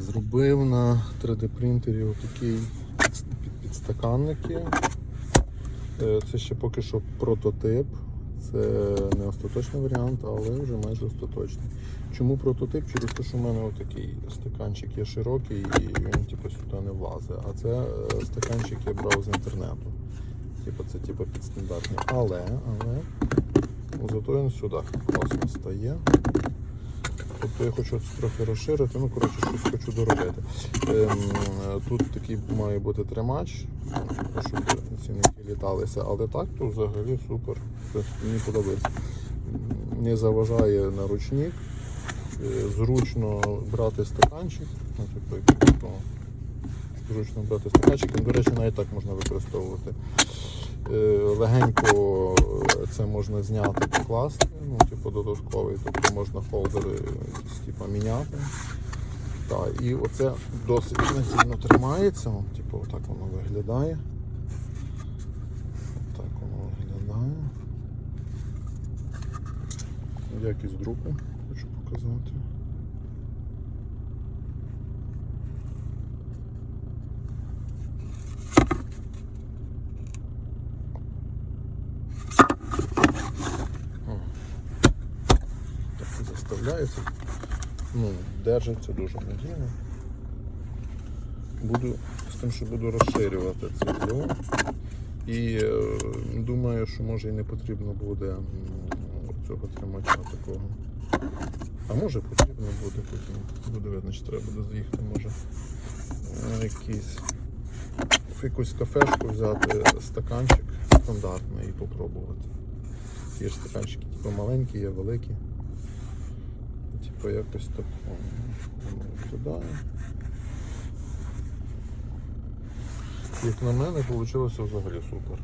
Зробив на 3D принтері отакі підстаканники. Е, Це ще поки що прототип. Це не остаточний варіант, але вже майже остаточний. Чому прототип? Через те, що в мене отакий стаканчик є широкий і він типу, сюди не влазить. А це е, стаканчик я брав з інтернету. Типу, це типу підстандартний. Але, але зато він сюди класно стає. Тобто я хочу це трохи розширити, ну коротше щось хочу доробити. Ем, тут такий має бути тримач, щоб цінники літалися, але так то взагалі супер. Мені подобається. Не заважає на ручник, е, зручно брати стаканчик. Ну, типу, зручно брати стаканчик, до речі, навіть так можна використовувати. Е, Легенько е, це можна зняти, покласти, ну, типу додатковий, тобто можна холдери якісь, типу, міняти. Так, і оце досить надійно тримається, О, типу, отак воно виглядає. Так воно виглядає. Якість друку хочу показати. Так заставляється. Ну, держиться дуже надійно. Буду з тим, що буду розширювати це відео. І е, думаю, що може і не потрібно буде цього тримача такого. А може потрібно буде потім. Буде видно, чи треба буде заїхати, може е, якийсь якусь кафешку взяти стаканчик стандартний і попробувати. Є ж стаканчики типу маленькі, є великі. Типу якось так туди. Як на мене, вийшло взагалі супер.